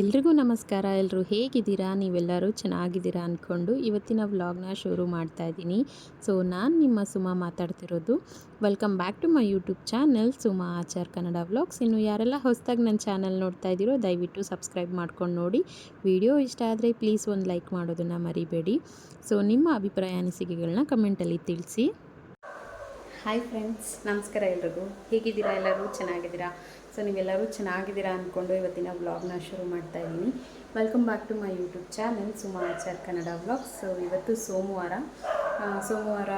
ಎಲ್ರಿಗೂ ನಮಸ್ಕಾರ. ಎಲ್ಲರೂ ಹೇಗಿದ್ದೀರಾ? ನೀವೆಲ್ಲರೂ ಚೆನ್ನಾಗಿದ್ದೀರಾ ಅಂದ್ಕೊಂಡು ಇವತ್ತಿನ ವ್ಲಾಗ್ನ ಶುರು ಮಾಡ್ತಾ ಇದ್ದೀನಿ. ಸೊ, ನಾನು ನಿಮ್ಮ ಸುಮಾ ಮಾತಾಡ್ತಿರೋದು. Welcome back to my YouTube channel Suma Achar Kannada vlogs. ಇನ್ನು ಯಾರೆಲ್ಲ ಹೊಸದಾಗಿ ನನ್ನ ಚಾನಲ್ ನೋಡ್ತಾ ಇದ್ದೀರೋ, ದಯವಿಟ್ಟು ಸಬ್ಸ್ಕ್ರೈಬ್ ಮಾಡ್ಕೊಂಡು ನೋಡಿ. ವಿಡಿಯೋ ಇಷ್ಟ ಆದರೆ ಪ್ಲೀಸ್ ಒಂದು ಲೈಕ್ ಮಾಡೋದನ್ನು ಮರಿಬೇಡಿ. ಸೊ, ನಿಮ್ಮ ಅಭಿಪ್ರಾಯ ಅನಿಸಿಕೆಗಳನ್ನ ಕಮೆಂಟಲ್ಲಿ ತಿಳಿಸಿ. ಹಾಯ್ ಫ್ರೆಂಡ್ಸ್ ನಮಸ್ಕಾರ ಎಲ್ರಿಗೂ. ಹೇಗಿದ್ದೀರಾ? ಎಲ್ಲರೂ ಚೆನ್ನಾಗಿದ್ದೀರಾ? ಸೊ ನೀವೆಲ್ಲರೂ ಚೆನ್ನಾಗಿದ್ದೀರಾ ಅಂದ್ಕೊಂಡು ಇವತ್ತಿನ ವ್ಲಾಗ್ನ ಶುರು ಮಾಡ್ತಾ ಇದ್ದೀನಿ. Welcome back to my YouTube channel Suma Achar Kannada vlogs so ಇವತ್ತು ಸೋಮವಾರ. ಸೋಮವಾರ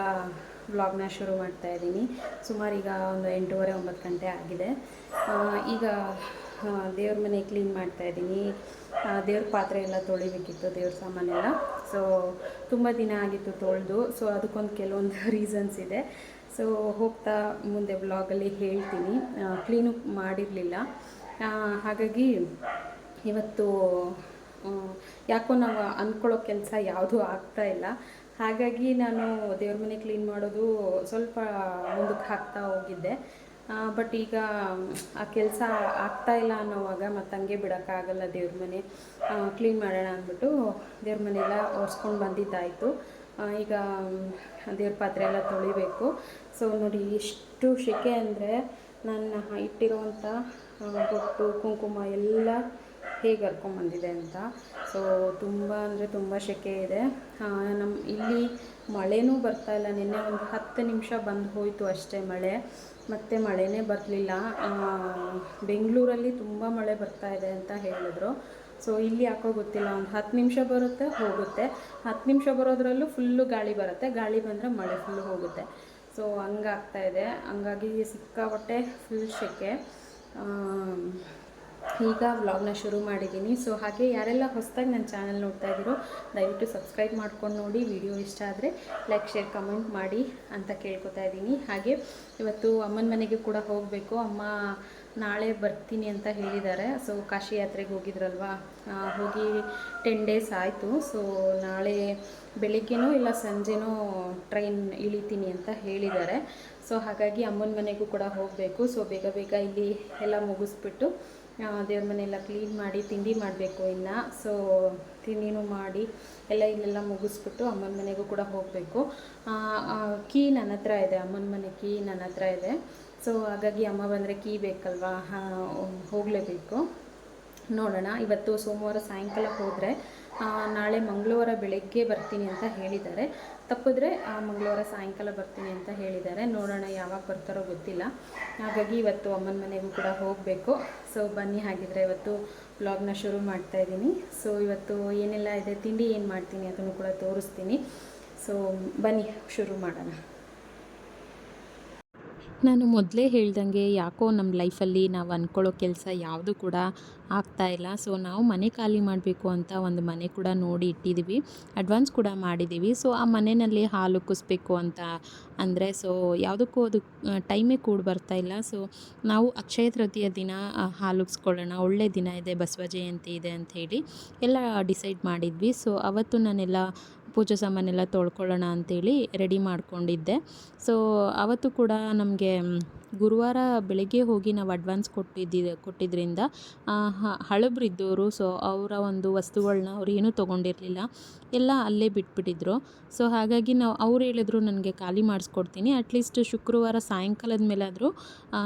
ವ್ಲಾಗ್ನ ಶುರು ಮಾಡ್ತಾ ಇದ್ದೀನಿ. ಸುಮಾರು ಈಗ ಒಂದು ಎಂಟೂವರೆ, ಒಂಬತ್ತು ಗಂಟೆ ಆಗಿದೆ. ಈಗ ದೇವ್ರ ಮನೆ ಕ್ಲೀನ್ ಮಾಡ್ತಾ ಇದ್ದೀನಿ. ದೇವ್ರ ಪಾತ್ರೆ ಎಲ್ಲ ತೊಳಿಬೇಕಿತ್ತು, ದೇವ್ರ ಸಾಮಾನೆಲ್ಲ. ಸೊ ತುಂಬ ದಿನ ಆಗಿತ್ತು ತೊಳೆದು. ಸೊ ಅದಕ್ಕೊಂದು ಕೆಲವೊಂದು ರೀಸನ್ಸ್ ಇದೆ. ಸೊ ಹೋಗ್ತಾ ಮುಂದೆ ಬ್ಲಾಗಲ್ಲಿ ಹೇಳ್ತೀನಿ. ಕ್ಲೀನು ಮಾಡಿರಲಿಲ್ಲ. ಹಾಗಾಗಿ ಇವತ್ತು ಯಾಕೋ ನಾವು ಅಂದ್ಕೊಳ್ಳೋ ಕೆಲಸ ಯಾವುದೂ ಆಗ್ತಾ ಇಲ್ಲ. ಹಾಗಾಗಿ ನಾನು ದೇವ್ರ ಮನೆ ಕ್ಲೀನ್ ಮಾಡೋದು ಸ್ವಲ್ಪ ಮುಂದಕ್ಕೆ ಹಾಕ್ತಾ ಹೋಗಿದ್ದೆ. ಬಟ್ ಈಗ ಆ ಕೆಲಸ ಆಗ್ತಾ ಇಲ್ಲ ಅನ್ನೋವಾಗ ಮತ್ತು ಹಂಗೆ ಬಿಡೋಕ್ಕಾಗಲ್ಲ ದೇವ್ರ ಮನೆ. ಕ್ಲೀನ್ ಮಾಡೋಣ ಅಂದ್ಬಿಟ್ಟು ದೇವ್ರ ಮನೆಯೆಲ್ಲ ಒರೆಸ್ಕೊಂಡು ಬಂದಿದ್ದಾಯಿತು. ಈಗ ದೇವ್ರ ಪಾತ್ರೆ ಎಲ್ಲ ತೊಳಿಬೇಕು. ಸೊ ನೋಡಿ ಎಷ್ಟು ಸೆಕೆ ಅಂದರೆ ನನ್ನ ಇಟ್ಟಿರುವಂಥ ಬೊಟ್ಟು ಕುಂಕುಮ ಎಲ್ಲ ಹೇಗೆ ಹರ್ಕೊಂಬಂದಿದೆ ಅಂತ. ಸೊ ತುಂಬ ಅಂದರೆ ತುಂಬ ಸೆಕೆ ಇದೆ. ನಮ್ಮ ಇಲ್ಲಿ ಮಳೆನೂ ಬರ್ತಾ ಇಲ್ಲ. ನಿನ್ನೆ ಒಂದು ಹತ್ತು ನಿಮಿಷ ಬಂದು ಹೋಯಿತು ಅಷ್ಟೇ ಮಳೆ. ಮತ್ತು ಮಳೆನೇ ಬರಲಿಲ್ಲ. ಬೆಂಗಳೂರಲ್ಲಿ ತುಂಬ ಮಳೆ ಬರ್ತಾ ಇದೆ ಅಂತ ಹೇಳಿದ್ರು. ಸೊ ಇಲ್ಲಿ ಯಾಕೋ ಗೊತ್ತಿಲ್ಲ. ಒಂದು ಹತ್ತು ನಿಮಿಷ ಬರುತ್ತೆ, ಹೋಗುತ್ತೆ. ಹತ್ತು ನಿಮಿಷ ಬರೋದ್ರಲ್ಲೂ ಫುಲ್ಲು ಗಾಳಿ ಬರುತ್ತೆ. ಗಾಳಿ ಬಂದರೆ ಮಳೆ ಫುಲ್ಲು ಹೋಗುತ್ತೆ. ಸೊ ಹಂಗಾಗ್ತಾ ಇದೆ. ಹಂಗಾಗಿ ಸಿಕ್ಕಾಪಟ್ಟೆ ಫುಲ್ ಶೆಕೆ ಈಗ ವ್ಲಾಗ್ನ ಶುರು ಮಾಡಿದ್ದೀನಿ. ಸೊ ಹಾಗೆ ಯಾರೆಲ್ಲ ಹೊಸದಾಗಿ ನನ್ನ ಚಾನಲ್ ನೋಡ್ತಾ ಇದ್ದೀರೋ, ದಯವಿಟ್ಟು ಸಬ್ಸ್ಕ್ರೈಬ್ ಮಾಡ್ಕೊಂಡು ನೋಡಿ. ವಿಡಿಯೋ ಇಷ್ಟ ಆದರೆ ಲೈಕ್ ಶೇರ್ ಕಮೆಂಟ್ ಮಾಡಿ ಅಂತ ಕೇಳ್ಕೊತಾ ಇದ್ದೀನಿ. ಹಾಗೆ ಇವತ್ತು ಅಮ್ಮನ ಮನೆಗೆ ಕೂಡ ಹೋಗಬೇಕು. ಅಮ್ಮ ನಾಳೆ ಬರ್ತೀನಿ ಅಂತ ಹೇಳಿದ್ದಾರೆ. ಸೊ ಕಾಶಿ ಯಾತ್ರೆಗೆ ಹೋಗಿದ್ರಲ್ವಾ? ಹೋಗಿ ಟೆನ್ ಡೇಸ್ ಆಯಿತು. ಸೊ ನಾಳೆ ಬೆಳಿಗ್ಗೆನೋ ಇಲ್ಲ, ಸಂಜೆನೋ ಟ್ರೈನ್ ಇಳಿತೀನಿ ಅಂತ ಹೇಳಿದ್ದಾರೆ. ಸೊ ಹಾಗಾಗಿ ಅಮ್ಮನ ಮನೆಗೂ ಕೂಡ ಹೋಗಬೇಕು. ಸೊ ಬೇಗ ಬೇಗ ಇಲ್ಲಿ ಎಲ್ಲ ಮುಗಿಸ್ಬಿಟ್ಟು ದೇವ್ರ ಮನೆಯೆಲ್ಲ ಕ್ಲೀನ್ ಮಾಡಿ ತಿಂಡಿ ಮಾಡಬೇಕು ಇನ್ನು. ಸೊ ತಿಂಡಿನೂ ಮಾಡಿ ಎಲ್ಲ ಇಲ್ಲೆಲ್ಲ ಮುಗಿಸ್ಬಿಟ್ಟು ಅಮ್ಮನ ಮನೆಗೂ ಕೂಡ ಹೋಗಬೇಕು. ಕೀ ನನ್ನ ಹತ್ರ ಇದೆ. ಅಮ್ಮನ ಮನೆ ಕೀ ನನ್ನ ಹತ್ರ ಇದೆ. ಸೊ ಹಾಗಾಗಿ ಅಮ್ಮ ಬಂದರೆ ಕೀ ಬೇಕಲ್ವಾ? ಹೋಗಲೇಬೇಕು. ನೋಡೋಣ. ಇವತ್ತು ಸೋಮವಾರ ಸಾಯಂಕಾಲ ಹೋದರೆ ನಾಳೆ ಮಂಗಳವಾರ ಬೆಳಗ್ಗೆ ಬರ್ತೀನಿ ಅಂತ ಹೇಳಿದ್ದಾರೆ. ತಪ್ಪಿದ್ರೆ ಮಂಗಳವಾರ ಸಾಯಂಕಾಲ ಬರ್ತೀನಿ ಅಂತ ಹೇಳಿದ್ದಾರೆ. ನೋಡೋಣ ಯಾವಾಗ ಬರ್ತಾರೋ ಗೊತ್ತಿಲ್ಲ. ಹಾಗಾಗಿ ಇವತ್ತು ಅಮ್ಮನ ಮನೆಗೂ ಕೂಡ ಹೋಗಬೇಕು. ಸೊ ಬನ್ನಿ ಹಾಗಿದ್ರೆ ಇವತ್ತು ಬ್ಲಾಗ್ನ ಶುರು ಮಾಡ್ತಾ ಇದ್ದೀನಿ. ಸೊ ಇವತ್ತು ಏನೆಲ್ಲ ಇದೆ, ತಿಂಡಿ ಏನು ಮಾಡ್ತೀನಿ ಅದನ್ನು ಕೂಡ ತೋರಿಸ್ತೀನಿ. ಸೊ ಬನ್ನಿ, ಶುರು ಮಾಡೋಣ. ನಾನು ಮೊದಲೇ ಹೇಳ್ದಂಗೆ ಯಾಕೋ ನಮ್ಮ ಲೈಫಲ್ಲಿ ನಾವು ಅಂದ್ಕೊಳ್ಳೋ ಕೆಲಸ ಯಾವುದು ಕೂಡ ಆಗ್ತಾ ಇಲ್ಲ. ಸೊ, ನಾವು ಮನೆ ಖಾಲಿ ಮಾಡಬೇಕು ಅಂತ ಒಂದು ಮನೆ ಕೂಡ ನೋಡಿ ಇಟ್ಟಿದ್ದೀವಿ ಅಡ್ವಾನ್ಸ್ ಕೂಡ ಮಾಡಿದ್ದೀವಿ ಸೊ, ಆ ಮನೆಯಲ್ಲಿ ಹಾಲು ಕುಸಬೇಕು ಅಂತ ಅಂದರೆ, ಸೊ, ಯಾವುದಕ್ಕೂ ಅದು ಟೈಮೇ ಕೂಡ ಬರ್ತಾ ಇಲ್ಲ. ಸೊ, ನಾವು ಅಕ್ಷಯ ತೃತೀಯ ದಿನ ಹಾಲುಗಿಸ್ಕೊಳ್ಳೋಣ ಒಳ್ಳೆ ದಿನ ಇದೆ, ಬಸವ ಜಯಂತಿ ಇದೆ ಅಂತ ಹೇಳಿ ಎಲ್ಲ ಡಿಸೈಡ್ ಮಾಡಿದ್ವಿ. ಸೊ, ಅವತ್ತು ನಾನೆಲ್ಲ ಪೂಜೆ ಸಾಮಾನೆಲ್ಲ ತೊಳ್ಕೊಳ್ಳೋಣ ಅಂತೇಳಿ ರೆಡಿ ಮಾಡಿಕೊಂಡಿದ್ದೆ. ಸೊ ಆವತ್ತು ಕೂಡ ನಮಗೆ ಗುರುವಾರ ಬೆಳಗ್ಗೆ ಹೋಗಿ ನಾವು ಅಡ್ವಾನ್ಸ್ ಕೊಟ್ಟಿದ್ದ ಕೊಟ್ಟಿದ್ದರಿಂದ ಹಳಬ್ರಿದ್ದವರು ಸೊ ಅವರ ಒಂದು ವಸ್ತುಗಳನ್ನ ಅವ್ರು ಏನೂ ತೊಗೊಂಡಿರಲಿಲ್ಲ. ಎಲ್ಲ ಅಲ್ಲೇ ಬಿಟ್ಬಿಟ್ಟಿದ್ರು. ಸೊ ಹಾಗಾಗಿ ನಾವು, ಅವ್ರು ಹೇಳಿದ್ರು ನನಗೆ ಖಾಲಿ ಮಾಡಿಸ್ಕೊಡ್ತೀನಿ. ಅಟ್ಲೀಸ್ಟ್ ಶುಕ್ರವಾರ ಸಾಯಂಕಾಲದ ಮೇಲಾದರೂ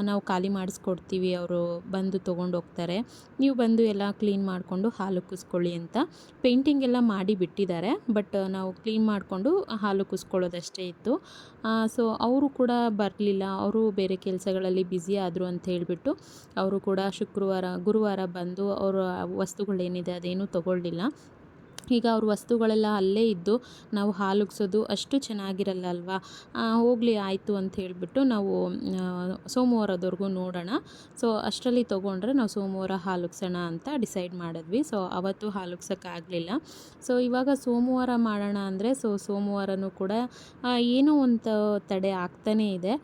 ನಾವು ಖಾಲಿ ಮಾಡಿಸ್ಕೊಡ್ತೀವಿ, ಅವರು ಬಂದು ತೊಗೊಂಡು ಹೋಗ್ತಾರೆ. ನೀವು ಬಂದು ಎಲ್ಲ ಕ್ಲೀನ್ ಮಾಡಿಕೊಂಡು ಹಾಲು ಕುಸ್ಕೊಳ್ಳಿ ಅಂತ. ಪೇಂಟಿಂಗ್ ಎಲ್ಲ ಮಾಡಿ ಬಿಟ್ಟಿದ್ದಾರೆ ಬಟ್ ನಾವು ಕ್ಲೀನ್ ಮಾಡಿಕೊಂಡು ಹಾಲು ಕುಸ್ಕೊಳ್ಳೋದಷ್ಟೇ ಇತ್ತು. ಸೊ ಅವರು ಕೂಡ ಬರಲಿಲ್ಲ, ಅವರು ಬೇರೆ ಕೆಲಸಗಳಲ್ಲಿ ಬ್ಯುಸಿ ಆದರು ಅಂತ ಹೇಳಿಬಿಟ್ಟು ಅವರು ಕೂಡ ಶುಕ್ರವಾರ ಗುರುವಾರ ಬಂದು ಅವರ ವಸ್ತುಗಳೇನಿದೆ ಅದೇನೂ ತಗೊಳ್ಳಿಲ್ಲ. ಈಗ ಅವ್ರ ವಸ್ತುಗಳೆಲ್ಲ ಅಲ್ಲೇ ಇದ್ದು ನಾವು ಹಾಲುಗ್ಸೋದು ಅಷ್ಟು ಚೆನ್ನಾಗಿರಲ್ಲ ಅಲ್ವಾ ಹೋಗಲಿ, ಆಯಿತು ಅಂತ ಹೇಳಿಬಿಟ್ಟು ನಾವು ಸೋಮವಾರದವರೆಗೂ ನೋಡೋಣ. ಸೊ, ಅಷ್ಟರಲ್ಲಿ ತೊಗೊಂಡ್ರೆ ನಾವು ಸೋಮವಾರ ಹಾಲುಗ್ಸೋಣ ಅಂತ ಡಿಸೈಡ್ ಮಾಡಿದ್ವಿ. ಸೊ, ಅವತ್ತು ಹಾಲುಗ್ಸೋಕ್ಕಾಗಲಿಲ್ಲ. ಸೊ, ಇವಾಗ ಸೋಮವಾರ ಮಾಡೋಣ ಅಂದರೆ, ಸೊ, ಸೋಮವಾರನೂ ಕೂಡ ಏನೋ ಒಂದು ತಡೆ ಆಗ್ತಾನೇ ಇದೆ.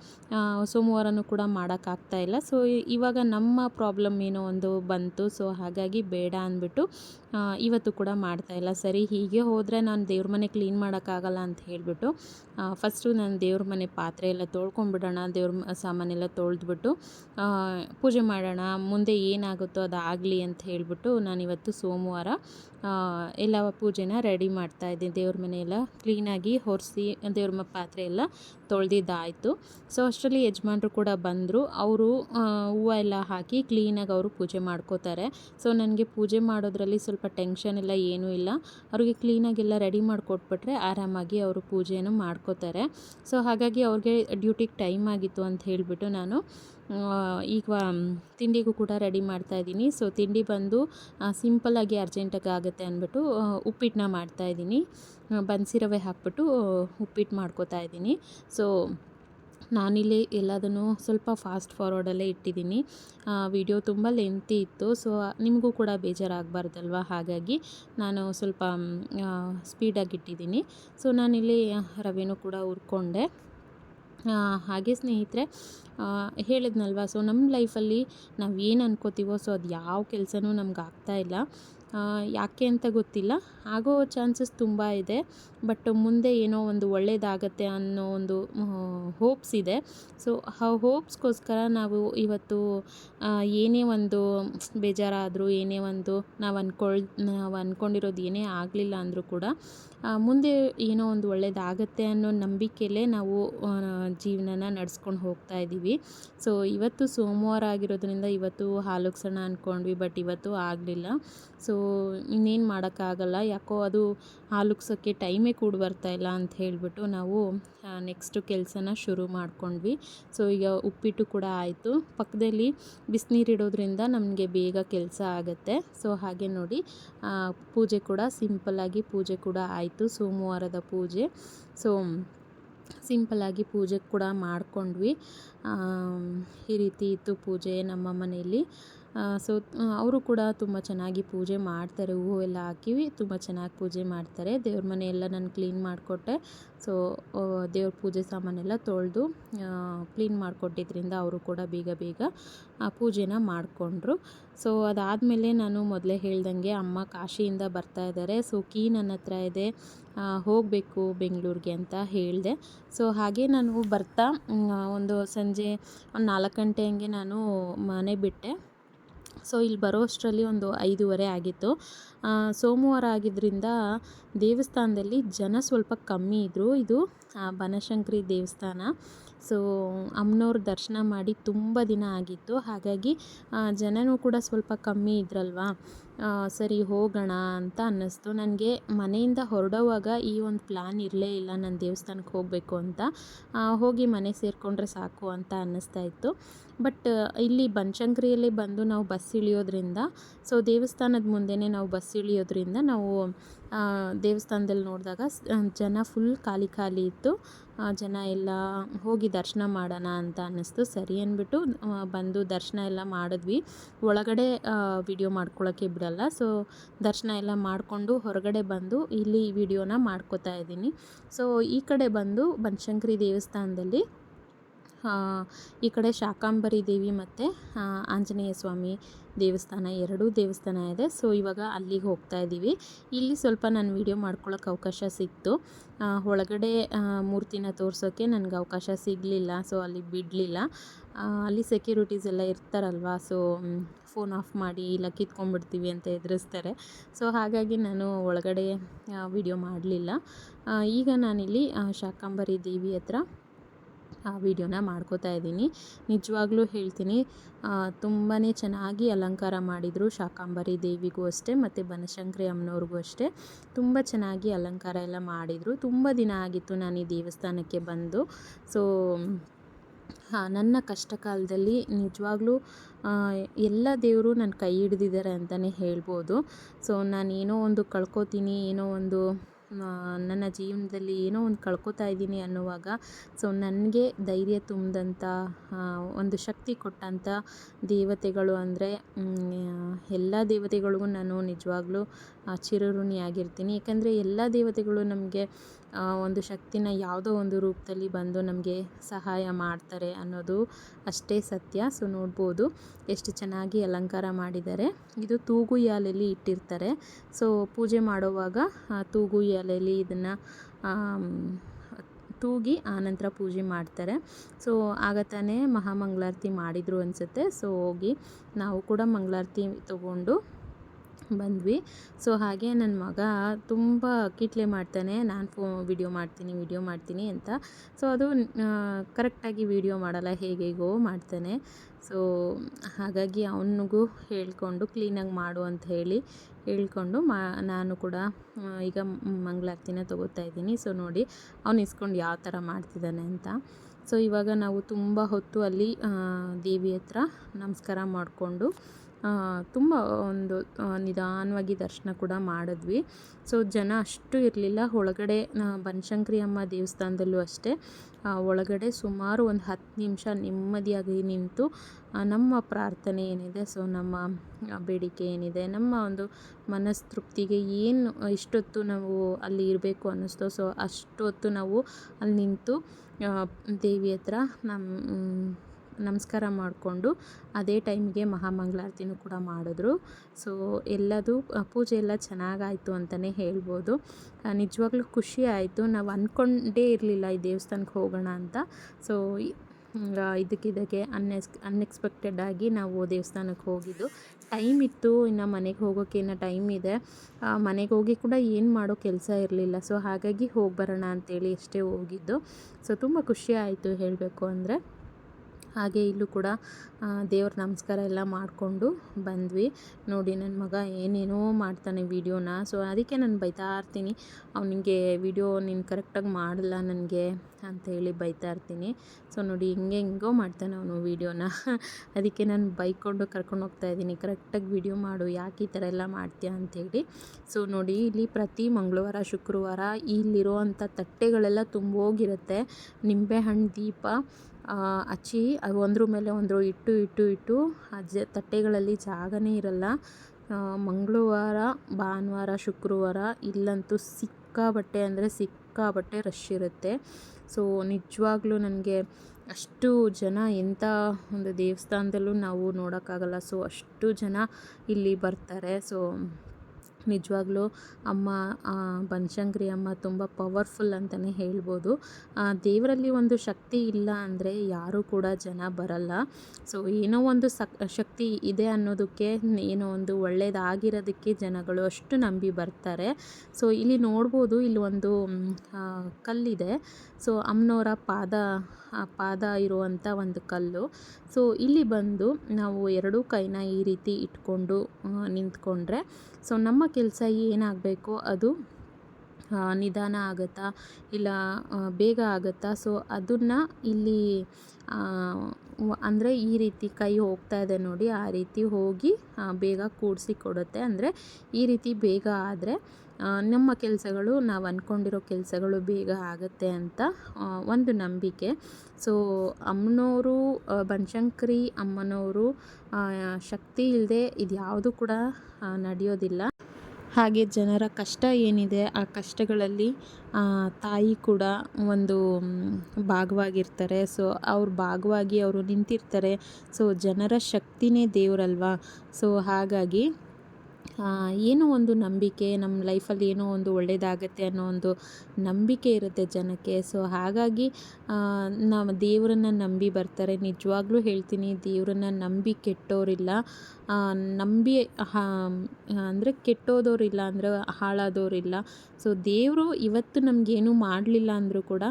ಸೋಮವಾರನೂ ಕೂಡ ಮಾಡೋಕ್ಕಾಗ್ತಾ ಇಲ್ಲ. ಸೊ, ಇವಾಗ ನಮ್ಮ ಪ್ರಾಬ್ಲಮ್ ಏನೋ ಒಂದು ಬಂತು. ಸೊ, ಹಾಗಾಗಿ ಬೇಡ ಅಂದ್ಬಿಟ್ಟು ಇವತ್ತು ಕೂಡ ಮಾಡ್ತಾ ಇಲ್ಲ. ಸರಿ ಹೀಗೆ ಹೋದರೆ ನಾನು ದೇವ್ರ ಮನೆ ಕ್ಲೀನ್ ಮಾಡೋಕ್ಕಾಗಲ್ಲ ಅಂತ ಹೇಳಿಬಿಟ್ಟು ಫಸ್ಟು ನಾನು ದೇವ್ರ ಮನೆ ಪಾತ್ರೆ ಎಲ್ಲ ತೊಳ್ಕೊಂಬಿಡೋಣ ದೇವ್ರ ಸಾಮಾನೆಲ್ಲ ತೊಳೆದ್ಬಿಟ್ಟು ಪೂಜೆ ಮಾಡೋಣ ಮುಂದೆ ಏನಾಗುತ್ತೋ ಅದು ಆಗಲಿ ಅಂತ ಹೇಳಿಬಿಟ್ಟು ನಾನಿವತ್ತು ಸೋಮವಾರ ಆ, ಎಲ್ಲ ಪೂಜೆನ ರೆಡಿ ಮಾಡ್ತಾ ಇದ್ದೀನಿ. ದೇವ್ರ ಮನೆ ಎಲ್ಲ ಕ್ಲೀನಾಗಿ ಹೊರೆಸಿ ದೇವ್ರ ಪಾತ್ರೆ ಎಲ್ಲ ತೊಳೆದಿದ್ದಾಯಿತು. ಸೊ ಅಷ್ಟರಲ್ಲಿ ಯಜಮಾನ್ರು ಕೂಡ ಬಂದರು. ಅವರು ಹೂವು ಎಲ್ಲ ಹಾಕಿ ಕ್ಲೀನಾಗಿ ಅವರು ಪೂಜೆ ಮಾಡ್ಕೋತಾರೆ. ಸೊ ನನಗೆ ಪೂಜೆ ಮಾಡೋದ್ರಲ್ಲಿ ಸ್ವಲ್ಪ ಟೆನ್ಷನ್ ಎಲ್ಲ ಏನೂ ಇಲ್ಲ. ಅವ್ರಿಗೆ ಕ್ಲೀನಾಗೆಲ್ಲ ರೆಡಿ ಮಾಡಿಕೊಟ್ಬಿಟ್ರೆ ಆರಾಮಾಗಿ ಅವರು ಪೂಜೆಯನ್ನು ಮಾಡ್ಕೋತಾರೆ. ಸೊ ಹಾಗಾಗಿ ಅವ್ರಿಗೆ ಡ್ಯೂಟಿಗೆ ಟೈಮ್ ಆಗಿತ್ತು ಅಂತ ಹೇಳಿಬಿಟ್ಟು ನಾನು ಈಗ ತಿಂಡಿಗೂ ಕೂಡ ರೆಡಿ ಮಾಡ್ತಾ ಇದ್ದೀನಿ. ಸೊ ತಿಂಡಿ ಬಂದು ಸಿಂಪಲ್ಲಾಗಿ ಅರ್ಜೆಂಟಾಗಿ ಆಗುತ್ತೆ ಅಂದ್ಬಿಟ್ಟು ಉಪ್ಪಿಟ್ಟನ್ನ ಮಾಡ್ತಾ ಇದ್ದೀನಿ. ಬನ್ಸಿ ರವೆ ಹಾಕ್ಬಿಟ್ಟು ಉಪ್ಪಿಟ್ಟು ಮಾಡ್ಕೋತಾ ಇದ್ದೀನಿ. ಸೊ ನಾನಿಲ್ಲಿ ಎಲ್ಲದನ್ನು ಸ್ವಲ್ಪ ಫಾಸ್ಟ್ ಫಾರ್ವರ್ಡಲ್ಲೇ ಇಟ್ಟಿದ್ದೀನಿ. ವಿಡಿಯೋ ತುಂಬ ಲೆಂತಿ ಇತ್ತು. ಸೊ ನಿಮಗೂ ಕೂಡ ಬೇಜಾರಾಗಬಾರ್ದಲ್ವ? ಹಾಗಾಗಿ ನಾನು ಸ್ವಲ್ಪ ಸ್ಪೀಡಾಗಿ ಇಟ್ಟಿದ್ದೀನಿ. ಸೊ ನಾನಿಲ್ಲಿ ರವೆನೂ ಕೂಡ ಹುರ್ಕೊಂಡೆ. ಹಾಗೆ ಸ್ನೇಹಿತರೆ ಹೇಳಿದ್ನಲ್ವ ಸೊ ನಮ್ಮ ಲೈಫಲ್ಲಿ ನಾವು ಏನು ಅನ್ಕೋತೀವೋ ಸೊ ಅದು ಯಾವ ಕೆಲಸನೂ ನಮ್ಗೆ ಇಲ್ಲ. ಯಾಕೆ ಅಂತ ಗೊತ್ತಿಲ್ಲ. ಆಗೋ ಚಾನ್ಸಸ್ ತುಂಬ ಇದೆ ಬಟ್ ಮುಂದೆ ಏನೋ ಒಂದು ಒಳ್ಳೆಯದಾಗತ್ತೆ ಅನ್ನೋ ಒಂದು ಹೋಪ್ಸ್ ಇದೆ. ಸೊ ಆ ಹೋಪ್ಸ್ಗೋಸ್ಕರ ನಾವು ಇವತ್ತು ಏನೇ ಒಂದು ಬೇಜಾರಾದರೂ, ಏನೇ ಒಂದು ನಾವು ಅನ್ಕೊಳ್, ನಾವು ಅಂದ್ಕೊಂಡಿರೋದು ಏನೇ ಆಗಲಿಲ್ಲ ಅಂದರೂ ಕೂಡ ಮುಂದೆ ಏನೋ ಒಂದು ಒಳ್ಳೆಯದಾಗತ್ತೆ ಅನ್ನೋ ನಂಬಿಕೆಯಲ್ಲೇ ನಾವು ಜೀವನನ ನಡೆಸ್ಕೊಂಡು ಹೋಗ್ತಾ ಇದ್ದೀವಿ ಸೊ ಇವತ್ತು ಸೋಮವಾರ ಆಗಿರೋದ್ರಿಂದ ಇವತ್ತು ಹಾಲುಗ್ಸೋಣ ಅಂದ್ಕೊಂಡ್ವಿ ಬಟ್ ಇವತ್ತು ಆಗಲಿಲ್ಲ. ಸೊ ಇನ್ನೇನು ಮಾಡೋಕ್ಕಾಗಲ್ಲ. ಯಾಕೋ ಅದು ಹಾಲುಗ್ಸೋಕ್ಕೆ ಟೈಮೇ ಕೂಡ ಬರ್ತಾ ಇಲ್ಲ ಅಂತ ಹೇಳಿಬಿಟ್ಟು ನಾವು ನೆಕ್ಸ್ಟು ಕೆಲಸನ ಶುರು ಮಾಡಿಕೊಂಡ್ವಿ. ಸೊ ಈಗ ಉಪ್ಪಿಟ್ಟು ಕೂಡ ಆಯಿತು. ಪಕ್ಕದಲ್ಲಿ ಬಿಸಿನೀರಿಡೋದ್ರಿಂದ ನಮಗೆ ಬೇಗ ಕೆಲಸ ಆಗುತ್ತೆ. ಸೊ ಹಾಗೆ ನೋಡಿ ಪೂಜೆ ಕೂಡ ಸಿಂಪಲ್ಲಾಗಿ ಪೂಜೆ ಕೂಡ ಆಯಿತು. ಸೋಮವಾರದ ಪೂಜೆ. ಸೊ ಸಿಂಪಲ್ಲಾಗಿ ಪೂಜೆ ಕೂಡ ಮಾಡಿಕೊಂಡ್ವಿ. ಈ ರೀತಿ ಇತ್ತು ಪೂಜೆ ನಮ್ಮ ಮನೆಯಲ್ಲಿ. ಸೊ ಅವರು ಕೂಡ ತುಂಬ ಚೆನ್ನಾಗಿ ಪೂಜೆ ಮಾಡ್ತಾರೆ, ಹೂವು ಎಲ್ಲ ಹಾಕಿ ತುಂಬ ಚೆನ್ನಾಗಿ ಪೂಜೆ ಮಾಡ್ತಾರೆ. ದೇವ್ರ ಮನೆ ಎಲ್ಲ ನಾನು ಕ್ಲೀನ್ ಮಾಡಿಕೊಟ್ಟೆ. ಸೊ ದೇವ್ರ ಪೂಜೆ ಸಾಮಾನೆಲ್ಲ ತೊಳೆದು ಕ್ಲೀನ್ ಮಾಡಿಕೊಟ್ಟಿದ್ರಿಂದ ಅವರು ಕೂಡ ಬೇಗ ಬೇಗ ಆ ಪೂಜೆನ ಮಾಡಿಕೊಂಡ್ರು. ಸೊ ಅದಾದಮೇಲೆ ನಾನು ಮೊದಲೇ ಹೇಳ್ದಂಗೆ ಅಮ್ಮ ಕಾಶಿಯಿಂದ ಬರ್ತಾ ಇದ್ದಾರೆ ಸೊ ಕೀ ನನ್ನ ಹತ್ರ ಇದೆ ಹೋಗಬೇಕು ಬೆಂಗಳೂರಿಗೆ ಅಂತ ಹೇಳಿದೆ. ಸೊ ಹಾಗೆ ನಾನು ಬರ್ತಾ ಒಂದು ಸಂಜೆ ಒಂದು ನಾಲ್ಕು ಗಂಟೆ ಹಂಗೆ ನಾನು ಮನೆ ಬಿಟ್ಟೆ. ಸೊ ಇಲ್ಲಿ ಬರೋ ಅಷ್ಟರಲ್ಲಿ ಒಂದು ಐದೂವರೆ ಆಗಿತ್ತು. ಸೋಮವಾರ ಆಗಿದ್ದರಿಂದ ದೇವಸ್ಥಾನದಲ್ಲಿ ಜನ ಸ್ವಲ್ಪ ಕಮ್ಮಿ ಇದ್ದರು ಇದು ಬನಶಂಕರಿ ದೇವಸ್ಥಾನ. ಸೊ, ಅಮ್ಮನವ್ರ ದರ್ಶನ ಮಾಡಿ ತುಂಬ ದಿನ ಆಗಿತ್ತು. ಹಾಗಾಗಿ ಜನನೂ ಕೂಡ ಸ್ವಲ್ಪ ಕಮ್ಮಿ ಇದ್ರಲ್ವಾ? ಸರಿ ಹೋಗೋಣ ಅಂತ ಅನ್ನಿಸ್ತು. ನನಗೆ ಮನೆಯಿಂದ ಹೊರಡುವಾಗ ಈ ಒಂದು ಪ್ಲ್ಯಾನ್ ಇರಲೇ ಇಲ್ಲ. ನಾನು ದೇವಸ್ಥಾನಕ್ಕೆ ಹೋಗಬೇಕು ಅಂತ. ಹೋಗಿ ಮನೆ ಸೇರಿಕೊಂಡ್ರೆ ಸಾಕು ಅಂತ ಅನ್ನಿಸ್ತಾ ಇತ್ತು. ಬಟ್, ಇಲ್ಲಿ ಬನಶಂಕರಿಯಲ್ಲಿ ಬಂದು ನಾವು ಬಸ್ ಇಳಿಯೋದ್ರಿಂದ ಸೊ ದೇವಸ್ಥಾನದ ಮುಂದೆನೇ ನಾವು ಬಸ್ ಇಳಿಯೋದ್ರಿಂದ ನಾವು ದೇವಸ್ಥಾನದಲ್ಲಿ ನೋಡಿದಾಗ ಜನ ಫುಲ್ ಖಾಲಿ ಖಾಲಿ ಇತ್ತು. ಜನ ಎಲ್ಲ ಹೋಗಿ ದರ್ಶನ ಮಾಡೋಣ ಅಂತ ಅನ್ನಿಸ್ತು. ಸರಿ ಅಂದ್ಬಿಟ್ಟು ಬಂದು ದರ್ಶನ ಎಲ್ಲ ಮಾಡಿದ್ವಿ. ಒಳಗಡೆ ವಿಡಿಯೋ ಮಾಡ್ಕೊಳ್ಳೋಕ್ಕೆ ಬಿಡಲ್ಲ ಸೊ ದರ್ಶನ ಎಲ್ಲ ಮಾಡಿಕೊಂಡು ಹೊರಗಡೆ ಬಂದು ಇಲ್ಲಿ ವಿಡಿಯೋನ ಮಾಡ್ಕೋತಾ ಇದ್ದೀನಿ. ಸೊ ಈ ಕಡೆ ಬಂದು ಬನಶಂಕರಿ ದೇವಸ್ಥಾನದಲ್ಲಿ ಈ ಕಡೆ ಶಾಕಾಂಬರಿ ದೇವಿ ಮತ್ತು ಆಂಜನೇಯ ಸ್ವಾಮಿ ದೇವಸ್ಥಾನ, ಎರಡೂ ದೇವಸ್ಥಾನ ಇದೆ. ಸೊ ಇವಾಗ ಅಲ್ಲಿಗೆ ಹೋಗ್ತಾ ಇದ್ದೀವಿ ಇಲ್ಲಿ ಸ್ವಲ್ಪ ನಾನು ವೀಡಿಯೋ ಮಾಡ್ಕೊಳ್ಳೋಕೆ ಅವಕಾಶ ಸಿಕ್ತು. ಒಳಗಡೆ ಮೂರ್ತಿನ ತೋರಿಸೋಕ್ಕೆ ನನಗೆ ಅವಕಾಶ ಸಿಗಲಿಲ್ಲ. ಸೊ ಅಲ್ಲಿ ಬಿಡಲಿಲ್ಲ. ಅಲ್ಲಿ ಸೆಕ್ಯೂರಿಟೀಸ್ ಎಲ್ಲ ಇರ್ತಾರಲ್ವ? ಸೊ ಫೋನ್ ಆಫ್ ಮಾಡಿ ಇಲ್ಲ ಕಿತ್ಕೊಂಡ್ಬಿಡ್ತೀವಿ ಅಂತ ಎದುರಿಸ್ತಾರೆ. ಸೊ ಹಾಗಾಗಿ ನಾನು ಒಳಗಡೆ ವಿಡಿಯೋ ಮಾಡಲಿಲ್ಲ. ಈಗ ನಾನಿಲ್ಲಿ ಶಾಕಾಂಬರಿ ದೇವಿ ಹತ್ರ ಆ ವಿಡಿಯೋನ ಮಾಡ್ಕೋತಾ ಇದ್ದೀನಿ. ನಿಜವಾಗ್ಲೂ ಹೇಳ್ತೀನಿ ತುಂಬಾ ಚೆನ್ನಾಗಿ ಅಲಂಕಾರ ಮಾಡಿದರು ಶಾಕಾಂಬರಿ ದೇವಿಗೂ ಅಷ್ಟೇ, ಮತ್ತು ಬನಶಂಕರಿ ಅಮ್ಮನವ್ರಿಗೂ ಅಷ್ಟೇ. ತುಂಬ ಚೆನ್ನಾಗಿ ಅಲಂಕಾರ ಎಲ್ಲ ಮಾಡಿದರು. ತುಂಬ ದಿನ ಆಗಿತ್ತು ನಾನು ಈ ದೇವಸ್ಥಾನಕ್ಕೆ ಬಂದು. ಸೊ ನನ್ನ ಕಷ್ಟ ಕಾಲದಲ್ಲಿ ನಿಜವಾಗ್ಲೂ ಎಲ್ಲ ದೇವರು ನನ್ನ ಕೈ ಹಿಡ್ದಿದ್ದಾರೆ ಅಂತಲೇ ಹೇಳ್ಬೋದು. ಸೊ ನಾನು ಏನೋ ಒಂದು ಕಳ್ಕೊತೀನಿ, ಏನೋ ಒಂದು ನನ್ನ ಜೀವನದಲ್ಲಿ ಏನೋ ಒಂದು ಕಳ್ಕೊತಾ ಇದ್ದೀನಿ ಅನ್ನುವಾಗ ಸೊ ನನಗೆ ಧೈರ್ಯ ತುಂಬಿದಂಥ ಒಂದು ಶಕ್ತಿ ಕೊಟ್ಟಂಥ ದೇವತೆಗಳು ಅಂದರೆ ಎಲ್ಲ ದೇವತೆಗಳಿಗೂ ನಾನು ನಿಜವಾಗ್ಲೂ ಚಿರಋಣಿಯಾಗಿರ್ತೀನಿ. ಯಾಕಂದರೆ ಎಲ್ಲ ದೇವತೆಗಳು ನಮಗೆ ಒಂದು ಶಕ್ತಿನ ಯಾವುದೋ ಒಂದು ರೂಪದಲ್ಲಿ ಬಂದು ನಮಗೆ ಸಹಾಯ ಮಾಡ್ತಾರೆ ಅನ್ನೋದು ಅಷ್ಟೇ ಸತ್ಯ. ಸೊ, ನೋಡ್ಬೋದು ಎಷ್ಟು ಚೆನ್ನಾಗಿ ಅಲಂಕಾರ ಮಾಡಿದ್ದಾರೆ. ಇದು ತೂಗು ಇಟ್ಟಿರ್ತಾರೆ. ಸೊ, ಪೂಜೆ ಮಾಡುವಾಗ ತೂಗು ಯಾಲೆಯಲ್ಲಿ ಇದನ್ನು ತೂಗಿ ಆನಂತರ ಪೂಜೆ ಮಾಡ್ತಾರೆ. ಸೊ, ಆಗ ತಾನೇ ಮಹಾಮಂಗಳಾರತಿ ಮಾಡಿದರು ಅನಿಸುತ್ತೆ. ಸೊ, ಹೋಗಿ ನಾವು ಕೂಡ ಮಂಗಳಾರತಿ ತಗೊಂಡು ಬಂದ್ವಿ. ಸೊ ಹಾಗೆ ನನ್ನ ಮಗ ತುಂಬ ಕಿಟ್ಲೆ ಮಾಡ್ತಾನೆ. ನಾನು ಫೋ ವಿಡಿಯೋ ಮಾಡ್ತೀನಿ ವಿಡಿಯೋ ಮಾಡ್ತೀನಿ ಅಂತ. ಸೊ ಅದು ಕರೆಕ್ಟಾಗಿ ವಿಡಿಯೋ ಮಾಡಲ್ಲ ಹೇಗೆಗೋ ಮಾಡ್ತಾನೆ. ಸೊ ಹಾಗಾಗಿ ಅವನಿಗೂ ಹೇಳ್ಕೊಂಡು ಕ್ಲೀನಾಗಿ ಮಾಡು ಅಂತ ಹೇಳಿ ಹೇಳ್ಕೊಂಡು ಮಾ, ನಾನು ಕೂಡ ಈಗ ಮಂಗಳಾರತಿನ ತೊಗೋತಾ ಇದ್ದೀನಿ. ಸೊ ನೋಡಿ, ಅವನು ಇಸ್ಕೊಂಡು ಯಾವ ಥರ ಮಾಡ್ತಿದ್ದಾನೆ ಅಂತ. ಸೊ ಇವಾಗ ನಾವು ತುಂಬ ಹೊತ್ತು ಅಲ್ಲಿ ದೇವಿ ಹತ್ರ ನಮಸ್ಕಾರ ಮಾಡಿಕೊಂಡು ತುಂಬ ಒಂದು ನಿಧಾನವಾಗಿ ದರ್ಶನ ಕೂಡ ಮಾಡಿದ್ವಿ. ಸೊ, ಜನ ಅಷ್ಟು ಇರಲಿಲ್ಲ. ಒಳಗಡೆ ಬನಶಂಕರಿ ಅಮ್ಮ ದೇವಸ್ಥಾನದಲ್ಲೂ ಅಷ್ಟೇ. ಒಳಗಡೆ ಸುಮಾರು ಒಂದು ಹತ್ತು ನಿಮಿಷ ನೆಮ್ಮದಿಯಾಗಿ ನಿಂತು ನಮ್ಮ ಪ್ರಾರ್ಥನೆ ಏನಿದೆ, ಸೊ, ನಮ್ಮ ಬೇಡಿಕೆ ಏನಿದೆ, ನಮ್ಮ ಒಂದು ಮನಸ್ತೃಪ್ತಿಗೆ ಏನು ಇಷ್ಟೊತ್ತು ನಾವು ಅಲ್ಲಿ ಇರಬೇಕು ಅನ್ನಿಸ್ತೋ, ಸೊ, ಅಷ್ಟೊತ್ತು ನಾವು ಅಲ್ಲಿ ನಿಂತು ದೇವಿ ಹತ್ರ ನಮ್ಮ ನಮಸ್ಕಾರ ಮಾಡಿಕೊಂಡು ಅದೇ ಟೈಮ್ಗೆ ಮಹಾಮಂಗಳಾರತಿನೂ ಕೂಡ ಮಾಡಿದ್ರು. ಸೊ ಎಲ್ಲದು, ಪೂಜೆ ಎಲ್ಲ ಚೆನ್ನಾಗಾಯಿತು ಅಂತಲೇ ಹೇಳ್ಬೋದು. ನಿಜವಾಗ್ಲೂ ಖುಷಿ ಆಯಿತು. ನಾವು ಅಂದ್ಕೊಂಡೇ ಇರಲಿಲ್ಲ ಈ ದೇವಸ್ಥಾನಕ್ಕೆ ಹೋಗೋಣ ಅಂತ. ಸೊ ಇದಕ್ಕಿದ್ದಕ್ಕೆ ಅನ್ಎಸ್ ಅನ್ಎಕ್ಸ್ಪೆಕ್ಟೆಡ್ ಆಗಿ ನಾವು ದೇವಸ್ಥಾನಕ್ಕೆ ಹೋಗಿದ್ದು. ಟೈಮ್ ಇತ್ತು, ಇನ್ನು ಮನೆಗೆ ಹೋಗೋಕ್ಕೆ ಇನ್ನು ಟೈಮ್ ಇದೆ. ಮನೆಗೆ ಹೋಗಿ ಕೂಡ ಏನು ಮಾಡೋ ಕೆಲಸ ಇರಲಿಲ್ಲ. ಸೊ ಹಾಗಾಗಿ ಹೋಗಿ ಬರೋಣ ಅಂತೇಳಿ ಅಷ್ಟೇ ಹೋಗಿದ್ದು. ಸೊ ತುಂಬ ಖುಷಿ ಆಯಿತು ಹೇಳಬೇಕು ಅಂದರೆ. ಹಾಗೆ ಇಲ್ಲೂ ಕೂಡ ದೇವ್ರ ನಮಸ್ಕಾರ ಎಲ್ಲ ಮಾಡಿಕೊಂಡು ಬಂದ್ವಿ. ನೋಡಿ ನನ್ನ ಮಗ ಏನೇನೋ ಮಾಡ್ತಾನೆ ವೀಡಿಯೋನ. ಸೊ ಅದಕ್ಕೆ ನಾನು ಬೈತಾ ಇರ್ತೀನಿ. ಅವನಿಗೆ ವಿಡಿಯೋ ನೀನು ಕರೆಕ್ಟಾಗಿ ಮಾಡಲ್ಲ ನನಗೆ ಅಂತ ಹೇಳಿ ಬೈತಾ ಇರ್ತೀನಿ. ಸೊ ನೋಡಿ, ಹಿಂಗೆ ಹಿಂಗೋ ಮಾಡ್ತಾನೆ ಅವನು ವೀಡಿಯೋನ. ಅದಕ್ಕೆ ನಾನು ಬೈಕೊಂಡು ಕರ್ಕೊಂಡು ಹೋಗ್ತಾ ಇದ್ದೀನಿ. ಕರೆಕ್ಟಾಗಿ ವಿಡಿಯೋ ಮಾಡು, ಯಾಕೆ ಈ ಥರ ಎಲ್ಲ ಮಾಡ್ತೀಯಾ ಅಂಥೇಳಿ ಸೊ ನೋಡಿ, ಇಲ್ಲಿ ಪ್ರತಿ ಮಂಗಳವಾರ, ಶುಕ್ರವಾರ ಇಲ್ಲಿರುವಂಥ ತಟ್ಟೆಗಳೆಲ್ಲ ತುಂಬೋಗಿರುತ್ತೆ. ನಿಂಬೆಹಣ್ಣು ದೀಪ ಹಚ್ಚಿ ಅದು ಒಂದ್ರ ಮೇಲೆ ಒಂದು ಇಟ್ಟು ಇಟ್ಟು ಇಟ್ಟು, ಆ ಜ, ತಟ್ಟೆಗಳಲ್ಲಿ ಜಾಗನೇ ಇರಲ್ಲ. ಮಂಗಳವಾರ, ಭಾನುವಾರ, ಶುಕ್ರವಾರ ಇಲ್ಲಂತೂ ಸಿಕ್ಕಾಬಟ್ಟೆ ಅಂದರೆ ಸಿಕ್ಕಾಬಟ್ಟೆ ರಶ್ ಇರುತ್ತೆ. ಸೊ, ನಿಜವಾಗ್ಲೂ ನನಗೆ ಅಷ್ಟು ಜನ ಎಂಥ ಒಂದು ದೇವಸ್ಥಾನದಲ್ಲೂ ನಾವು ನೋಡೋಕ್ಕಾಗಲ್ಲ. ಸೊ, ಅಷ್ಟು ಜನ ಇಲ್ಲಿ ಬರ್ತಾರೆ. ಸೊ ನಿಜವಾಗ್ಲೂ ಅಮ್ಮ ಬನಶಂಕರಿ ಅಮ್ಮ ತುಂಬ ಪವರ್ಫುಲ್ ಅಂತಲೇ ಹೇಳ್ಬೋದು. ದೇವರಲ್ಲಿ ಒಂದು ಶಕ್ತಿ ಇಲ್ಲ ಅಂದರೆ ಯಾರೂ ಕೂಡ ಜನ ಬರಲ್ಲ. ಸೊ ಏನೋ ಒಂದು ಸಕ್ ಶಕ್ತಿ ಇದೆ ಅನ್ನೋದಕ್ಕೆ ಏನೋ ಒಂದು ಒಳ್ಳೆಯದಾಗಿರೋದಕ್ಕೆ ಜನಗಳು ಅಷ್ಟು ನಂಬಿ ಬರ್ತಾರೆ. ಸೊ ಇಲ್ಲಿ ನೋಡ್ಬೋದು ಇಲ್ಲಿ ಒಂದು ಕಲ್ಲಿದೆ. ಸೊ ಅಮ್ಮನವರ ಪಾದ ಪಾದ ಇರುವಂಥ ಒಂದು ಕಲ್ಲು. ಸೊ ಇಲ್ಲಿ ಬಂದು ನಾವು ಎರಡೂ ಕೈನ ಈ ರೀತಿ ಇಟ್ಕೊಂಡು ನಿಂತ್ಕೊಂಡ್ರೆ. ಸೊ ನಮ್ಮ ಕೆಲಸ ಏನಾಗಬೇಕು ಅದು ನಿಧಾನ ಆಗುತ್ತಾ ಇಲ್ಲ ಬೇಗ ಆಗುತ್ತಾ? ಸೊ ಅದನ್ನು ಇಲ್ಲಿ ಅಂದರೆ ಈ ರೀತಿ ಕೈ ಹೋಗ್ತಾ ಇದೆ ನೋಡಿ, ಆ ರೀತಿ ಹೋಗಿ ಬೇಗ ಕೂಡಿಸಿ ಕೊಡುತ್ತೆ. ಅಂದರೆ ಈ ರೀತಿ ಬೇಗ ಆದರೆ ನಮ್ಮ ಕೆಲಸಗಳು, ನಾವು ಅಂದ್ಕೊಂಡಿರೋ ಕೆಲಸಗಳು ಬೇಗ ಆಗುತ್ತೆ ಅಂತ ಒಂದು ನಂಬಿಕೆ. ಸೊ ಅಮ್ಮನವರು ಬನಶಂಕರಿ ಅಮ್ಮನವರು ಶಕ್ತಿ ಇಲ್ಲದೆ ಇದು ಯಾವುದು ಕೂಡ ನಡೆಯೋದಿಲ್ಲ. ಹಾಗೆ ಜನರ ಕಷ್ಟ ಏನಿದೆ, ಆ ಕಷ್ಟಗಳಲ್ಲಿ ತಾಯಿ ಕೂಡ ಒಂದು ಭಾಗವಾಗಿರ್ತಾರೆ. ಸೊ, ಅವ್ರ ಭಾಗವಾಗಿ ಅವರು ನಿಂತಿರ್ತಾರೆ. ಸೊ, ಜನರ ಶಕ್ತಿನೇ ದೇವರಲ್ವಾ? ಸೊ, ಹಾಗಾಗಿ ಏನೋ ಒಂದು ನಂಬಿಕೆ ನಮ್ಮ ಲೈಫಲ್ಲಿ ಏನೋ ಒಂದು ಒಳ್ಳೆಯದಾಗತ್ತೆ ಅನ್ನೋ ಒಂದು ನಂಬಿಕೆ ಇರುತ್ತೆ ಜನಕ್ಕೆ. ಸೊ, ಹಾಗಾಗಿ ನಾವು ದೇವರನ್ನ ನಂಬಿ ಬರ್ತಾರೆ. ನಿಜವಾಗ್ಲೂ ಹೇಳ್ತೀನಿ, ದೇವರನ್ನ ನಂಬಿ ಕೆಟ್ಟೋರಿಲ್ಲ. ನಂಬಿ ಅಂದರೆ ಕೆಟ್ಟೋದವ್ರಿಲ್ಲ ಅಂದರೆ ಹಾಳಾದೋರಿಲ್ಲ. ಸೊ, ದೇವರು ಇವತ್ತು ನಮಗೇನು ಮಾಡಲಿಲ್ಲ ಅಂದರೂ ಕೂಡ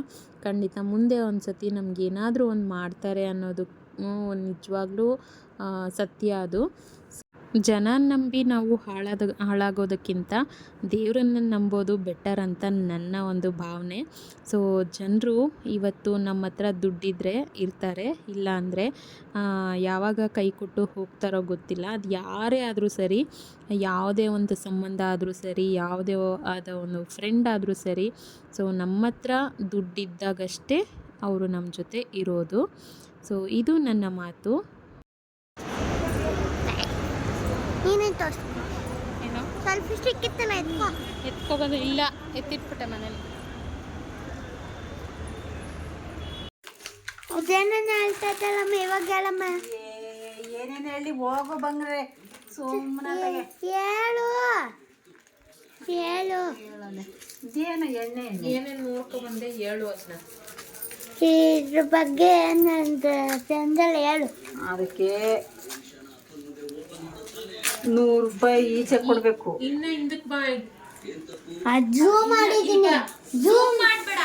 ಖಂಡಿತ ಮುಂದೆ ಒಂದು ಸತಿ ನಮಗೇನಾದರೂ ಒಂದು ಮಾಡ್ತಾರೆ ಅನ್ನೋದು ನಿಜವಾಗ್ಲೂ ಸತ್ಯ ಅದು. ಜನ ನಂಬಿ ನಾವು ಹಾಳಾದ, ಹಾಳಾಗೋದಕ್ಕಿಂತ ದೇವರನ್ನ ನಂಬೋದು ಬೆಟರ್ ಅಂತ ನನ್ನ ಒಂದು ಭಾವನೆ. ಸೊ ಜನರು ಇವತ್ತು ನಮ್ಮ ಹತ್ರ ದುಡ್ಡಿದ್ರೆ ಇರ್ತಾರೆ, ಇಲ್ಲ ಅಂದರೆ ಯಾವಾಗ ಕೈ ಕೊಟ್ಟು ಹೋಗ್ತಾರೋ ಗೊತ್ತಿಲ್ಲ. ಅದು ಯಾರೇ ಆದರೂ ಸರಿ, ಯಾವುದೇ ಒಂದು ಸಂಬಂಧ ಆದರೂ ಸರಿ, ಯಾವುದೇ ಆದ ಒಂದು ಫ್ರೆಂಡ್ ಆದರೂ ಸರಿ ಸೊ ನಮ್ಮ ಹತ್ರ ದುಡ್ಡಿದ್ದಾಗಷ್ಟೇ ಅವರು ನಮ್ಮ ಜೊತೆ ಇರೋದು. ಸೊ ಇದು ನನ್ನ ಮಾತು. ನೀನೇನು ತೋರಿಸ್ತೀನಿ ಏನು? ಸ್ವಲ್ಪ ಸ್ಟಿಕ್ ಇತ್ತಲ್ಲ ಇಲ್ಲ ಎತ್ತಿಟ್ಬಿಟ್ಟೆ ಮನೇಲಿ. ಅದೇನೇನು ಹೇಳ್ತಾ ಇದ್ದಲ್ಲಮ್ಮ ಇವಾಗ ಹೇಳಮ್ಮ ಏನೇನು ಹೇಳಿ? ಹೋಗೋ ಬಂಗ್ರೆ. ಸುಮ್ಮನೆ ಹೇಳು. ಹೇಳು. ಇದೇನು ಎಣ್ಣೆ ಏನೇನು ನೋಡ್ಕೊಂಡ್ಬಂದೆ ಹೇಳು ಅಸನ ಇದ್ರ ಬಗ್ಗೆ ಏನಂತ ಚಂದಲ್ಲ ಹೇಳು. ಅದಕ್ಕೆ ನೂರು ರೂಪಾಯಿ ಈಚೆ ಕೊಡಬೇಕು. ಇನ್ನ ಹಿಂದಕ್ಕೆ ಬಾ ಜೂಮ್ ಮಾಡಿದ್ದೀನಿ. ಜೂಮ್ ಮಾಡಬೇಡ.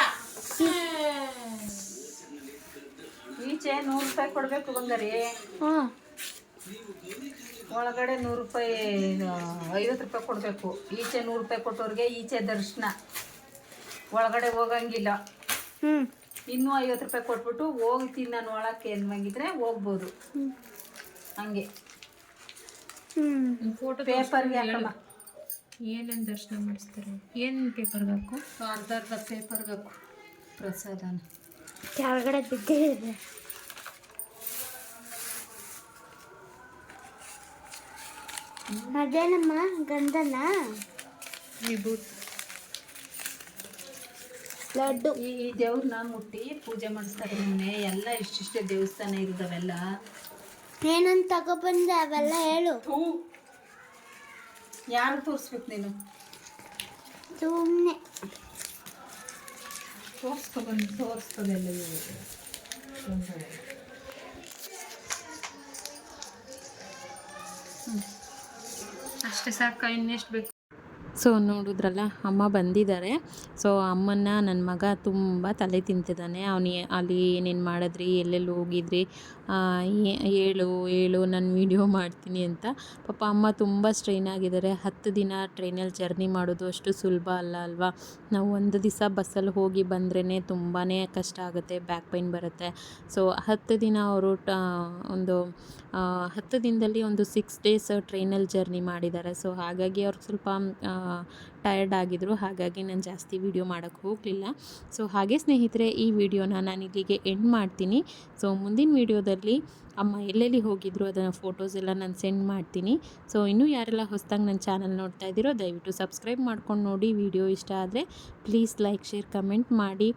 ಈಚೆ ನೂರು ರೂಪಾಯಿ ಕೊಡಬೇಕು ಬಂಗಾರಿ. ಹ್ಞೂ ಒಳಗಡೆ ನೂರು ರೂಪಾಯಿ ಐವತ್ತು ರೂಪಾಯಿ ಕೊಡಬೇಕು. ಈಚೆ ನೂರು ರೂಪಾಯಿ ಕೊಟ್ಟವ್ರಿಗೆ ಈಚೆ ದರ್ಶನ. ಒಳಗಡೆ ಹೋಗಂಗಿಲ್ಲ. ಹ್ಞೂ ಇನ್ನೂ ಐವತ್ತು ರೂಪಾಯಿ ಕೊಟ್ಬಿಟ್ಟು ಹೋಗ್ತೀನಿ ನಾನು ಒಳಕ್ಕೆ ಅಂದ್ಮಂಗಿದ್ರೆ ಹೋಗ್ಬೋದು. ಹಂಗೆ. ಫೋಟೋ ಪೇಪರ್ಗೆ ಹಾಕಮ್ಮ. ಏನೇನು ದರ್ಶನ ಮಾಡಿಸ್ತಾರೆ? ಏನು ಪೇಪರ್ ಬೇಕು? ಅರ್ಧ ಪೇಪರ್ ಪೇಪರ್ಗೆ ಹಾಕು ಪ್ರಸಾದನ. ಕೆಳಗಡೆ ಬಿದ್ದಿದೆ ಅದೇನಮ್ಮ? ಗಂಧನ? ವಿಭೂತಿ. ಲಡ್ಡು. ಈ ಈ ದೇವ್ರನ್ನ ಮುಟ್ಟಿ ಪೂಜೆ ಮಾಡಿಸ್ತಾರೆ ಮೊನ್ನೆ ಎಲ್ಲ ಇಷ್ಟಿಷ್ಟೇ ದೇವಸ್ಥಾನ ಇರೋದವೆಲ್ಲ ಏನಂತ ತಗೊಬಂದೆ ಅವೆಲ್ಲ ಹೇಳು ಯಾರು ತೋರಿಸ್ಬೇಕು ನೀನು? ಸುಮ್ಮನೆ ತೋರಿಸ್ಕೊಬಂದು ತೋರಿಸ್ತದೆಲ್ಲ ಅಷ್ಟೇ ಸಾಕ ಇನ್ನೆಷ್ಟು ಬೇಕು? ಸೊ ನೋಡಿದ್ರಲ್ಲ ಅಮ್ಮ ಬಂದಿದ್ದಾರೆ. ಸೊ ಅಮ್ಮನ ನನ್ನ ಮಗ ತುಂಬ ತಲೆ ತಿಂತಿದ್ದಾನೆ. ಅವನು ಅಲ್ಲಿ ಏನೇನು ಮಾಡಿದ್ರಿ ಎಲ್ಲೆಲ್ಲಿ ಹೋಗಿದ್ರಿ ಆ, ಏ- ಹೇಳು ಹೇಳು ನಾನು ವೀಡಿಯೋ ಮಾಡ್ತೀನಿ ಅಂತ. ಪಾಪ ಅಮ್ಮ ತುಂಬ ಸ್ಟ್ರೈನ್ ಆಗಿದ್ದಾರೆ. ಹತ್ತು ದಿನ ಟ್ರೈನಲ್ಲಿ ಜರ್ನಿ ಮಾಡೋದು ಅಷ್ಟು ಸುಲಭ ಅಲ್ಲ ಅಲ್ವಾ? ನಾವು ಒಂದು ದಿವಸ ಬಸ್ಸಲ್ಲಿ ಹೋಗಿ ಬಂದ್ರೇ ತುಂಬಾ ಕಷ್ಟ ಆಗುತ್ತೆ ಬ್ಯಾಕ್ ಪೈನ್ ಬರುತ್ತೆ. ಸೊ ಹತ್ತು ದಿನ ಅವರು ಒಂದು ಹತ್ತು ದಿನದಲ್ಲಿ ಒಂದು ಸಿಕ್ಸ್ ಡೇಸ್ ಟ್ರೈನಲ್ಲಿ ಜರ್ನಿ ಮಾಡಿದ್ದಾರೆ. ಸೊ ಹಾಗಾಗಿ ಅವ್ರು ಸ್ವಲ್ಪ uh, ಟಯರ್ಡ್ ಆಗಿದ್ರು, ಹಾಗಾಗಿ ನಾನು ಜಾಸ್ತಿ ವೀಡಿಯೋ ಮಾಡೋಕ್ಕೆ ಹೋಗಲಿಲ್ಲ. ಸೊ ಹಾಗೆ ಸ್ನೇಹಿತರೆ, ಈ ವಿಡಿಯೋನ ನಾನು ಇಲ್ಲಿಗೆ ಎಂಡ್ ಮಾಡ್ತೀನಿ. ಸೊ ಮುಂದಿನ ವೀಡಿಯೋದಲ್ಲಿ ಅಮ್ಮ ಎಲ್ಲೆಲ್ಲಿ ಹೋಗಿದ್ರು, ಅದನ್ನು ಫೋಟೋಸ್ ಎಲ್ಲ ನಾನು ಸೆಂಡ್ ಮಾಡ್ತೀನಿ. ಸೊ ಇನ್ನೂ ಯಾರೆಲ್ಲ ಹೊಸ್ದಾಗಿ ನನ್ನ ಚಾನಲ್ ನೋಡ್ತಾ ಇದ್ದೀರೋ, ದಯವಿಟ್ಟು ಸಬ್ಸ್ಕ್ರೈಬ್ ಮಾಡ್ಕೊಂಡು ನೋಡಿ. ವಿಡಿಯೋ ಇಷ್ಟ ಆದರೆ ಪ್ಲೀಸ್ ಲೈಕ್ ಶೇರ್ ಕಮೆಂಟ್ ಮಾಡಿ.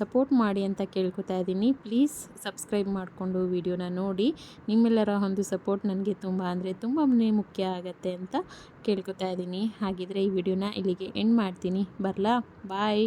ಸಪೋರ್ಟ್ ಮಾಡಿ ಅಂತ ಕೇಳ್ಕೊತಾ ಇದ್ದೀನಿ ಪ್ಲೀಸ್ ಸಬ್ಸ್ಕ್ರೈಬ್ ಮಾಡಿಕೊಂಡು ವಿಡಿಯೋನ ನೋಡಿ. ನಿಮ್ಮೆಲ್ಲರ ಒಂದು ಸಪೋರ್ಟ್ ನನಗೆ ತುಂಬ ಅಂದರೆ ತುಂಬಾ ಮುಖ್ಯ ಆಗುತ್ತೆ ಅಂತ ಕೇಳ್ಕೊತಾ ಇದ್ದೀನಿ ಹಾಗಿದ್ರೆ ಈ ವಿಡಿಯೋನ ಇಲ್ಲಿಗೆ ಎಂಡ್ ಮಾಡ್ತೀನಿ. ಬರಲಾ? ಬಾಯ್